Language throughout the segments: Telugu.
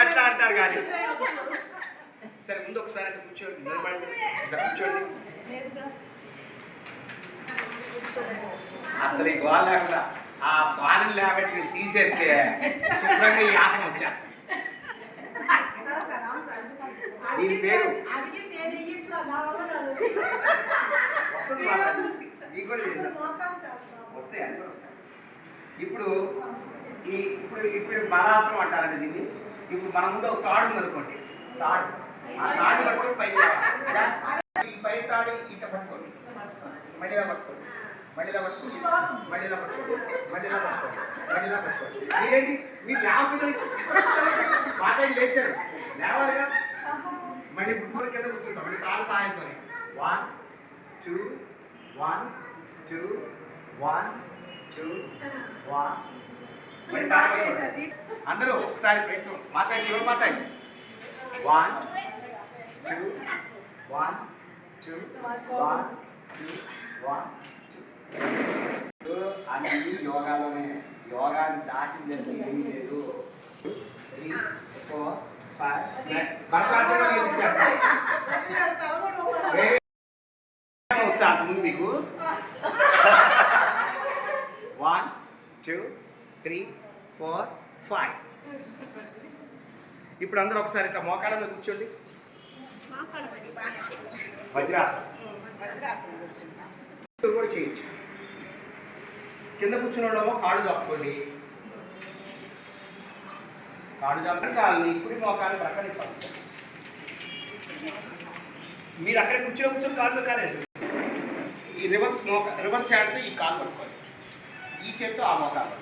అట్లా అంటారు కానీ సరే ముందు ఒకసారి అట్లా కూర్చోండి నిలబడండి కూర్చోండి అసలు ఈ గోడ లేకుండా ఆ బాణం లేబట్టి తీసేస్తే శుభ్రంగా ఈ ఆసనం వచ్చేస్తుంది దీని పేరు వస్తుంది. వస్తాయి. ఇప్పుడు ఈ ఇప్పుడు ఇప్పుడు బలాసనం అంటారండి దీన్ని. ఇప్పుడు మన ముందు ఒక తాడు ఉంది అనుకోండి తాడు. ఆ తాడు పట్టుకొని పై ఈ పై తాడు ఈత పట్టుకోండి. మళ్ళీ పట్టుకోండి. మళ్ళీ పట్టుకోండి. మళ్ళీ పట్టుకోండి. మళ్ళీ పట్టుకోండి. మళ్ళీ పట్టుకోండి. మీరేంటి? మీరు లేకుండా మాట్లాడి లేచారు. లేవాలిగా మళ్ళీ కింద కూర్చుంటాం. మళ్ళీ కాలు సహాయంతో one two one two one two one. అందరూ ఒకసారి ప్రయత్నం. మాతాయి చివరి మాతాయి. One two one two one two one two అన్ని యోగాలోనే. యోగాని దాటింది ఏమీ లేదు. త్రీ ఫోర్ ఫైవ్ భరతనాట్యం వచ్చా? మీకు. One two three four five. ఇప్పుడు అందరూ ఒకసారి ఇట్లా మోకాళ్ళలో కూర్చోండి. వజ్రాసనం. కూడా చేయొచ్చు. కింద కూర్చున్న వాళ్ళేమో కాళ్ళు చాపుకోండి కాళ్ళు చాపుకొని కాళ్ళని ఇప్పుడు మోకాలు ప్రక్కన మీరు అక్కడ కూర్చొని కూర్చొని కాళ్ళు కాలేదు ఈ రివర్స్ మోక రివర్స్ హ్యాండ్తో ఈ కాలు పట్టుకోవాలి ఈ చేత్తో ఆ మోకాలు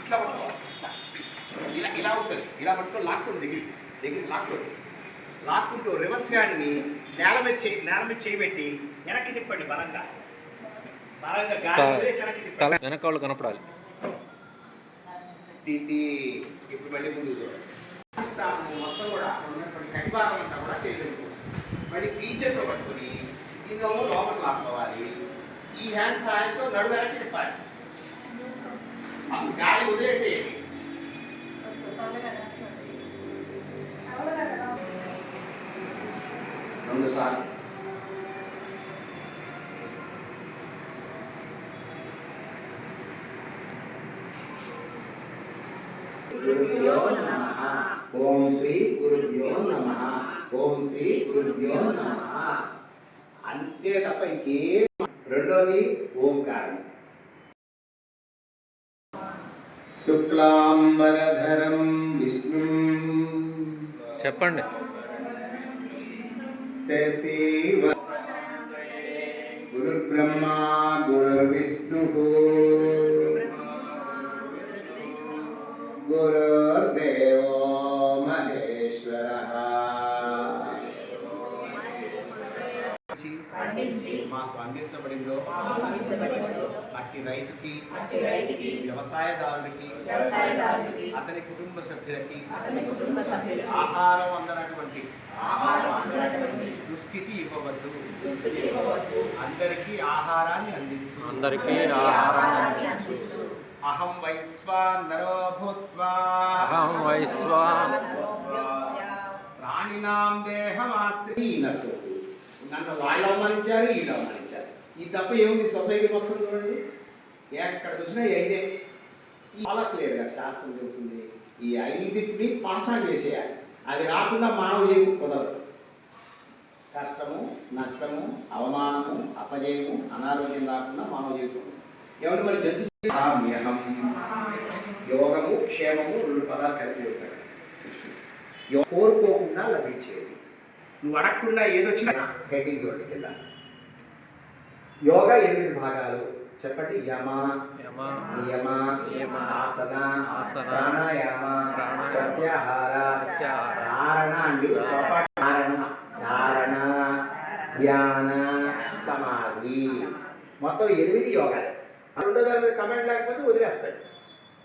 ఇట్లా పట్టుకోవాలి ఇట్లా. ఇలా ఇలా ఉంటుంది ఇలా పట్టుకొని లాక్కోండి దగ్గరికి దగ్గరికి లాక్కోండి లాక్కుంటూ రివర్స్ హ్యాండ్ని నేల మీద చేయి నేల మీద చేయి పెట్టి వెనక్కి తిప్పండి బలంగా. బలంగా గాలి వదిలేసి వెనక్కి తిప్పండి. తల వెనక వాళ్ళు కనపడాలి. స్థితి ఇప్పుడు మళ్ళీ ముందు చూడండి మొత్తం కూడా అక్కడ ఉన్నటువంటి కడిభాగం అంతా కూడా చేయగలుగుతుంది మళ్ళీ టీచర్తో పట్టుకొని దీనిలో లోపల లాక్కోవాలి. ఈ హ్యాండ్ సహాయంతో నడు వెనక్కి తిప్పాలి. గురుభ్యో నమ. ఓం శ్రీ గురుభ్యో నమ. ఓం శ్రీ గురుభ్యో నమ. అంతే తప్ప ఇంకేం రెండోది ఓంకారం. శుక్లాంబరధరం విష్ణు చెప్పండి. శశివ గురుబ్రహ్మా గురువిష్ణు గురుర్దేవో మహేశ్వర మాకు అందించబడిందో అట్టి రైతుకి వ్యవసాయదారుడికి అతని కుటుంబ సభ్యులకి ఆహారం అందనటువంటి దుస్థితి ఇవ్వవద్దు. అందరికీ ఆహారాన్ని అందించు. అందరికీ ఆహారం అందించు. అహం వైశ్వానరో భూత్వా. అహం వైశ్వా ప్రాణినాం దేహమాశ్రీనట్టు నన్ను వాళ్ళు అవమానించారు వీళ్ళు అవమానించారు ఈ తప్ప ఏముంది? సొసైటీ మొత్తం చూడండి. ఎక్కడ చూసినా ఐదే చాలా క్లియర్గా శాస్త్రం చెబుతుంది. ఈ ఐదింటిని పాసా చేసేయాలి. అవి రాకుండా మానవ జీవితం కుదరదు కష్టము నష్టము అవమానము అపజయము అనారోగ్యం రాకుండా మానవ జీవితం. ఏమంటే మరి యోగము క్షేమము రెండు పదాలు కలిపి ఉంటాయి యో- కోరుకోకుండా లభించేది. నువ్వు అడగకుండా ఏదొచ్చినా హెడ్డింగ్ చూడండి కింద యోగా ఎనిమిది భాగాలు. చెప్పండి. యమ యమ నియమ ఆసన ఆసన, ప్రాణాయామ ప్రత్యాహార ధారణ అండి. ధ్యాన సమాధి. మొత్తం ఎనిమిది యోగాలు. రెండో దాని మీద కమెంట్ లేకపోతే వదిలేస్తాడు.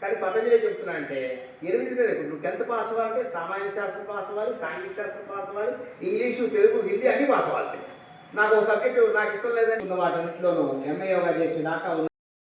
కానీ పతంజలి చెప్తున్నా అంటే ఎనిమిది మీద ఇప్పుడు నువ్వు టెన్త్ పాస్ అవ్వాలంటే సామాన్య శాస్త్రం పాస్ అవ్వాలి సాంఘిక శాస్త్రం పాస్ అవ్వాలి ఇంగ్లీషు తెలుగు హిందీ అన్ని పాస్ అవ్వాల్సింది. నాకు ఒక సబ్జెక్టు నాకు ఇష్టం లేదని ఉన్న వాటన్నింటిలోనూ ఎంఏ యోగా చేసి దాకా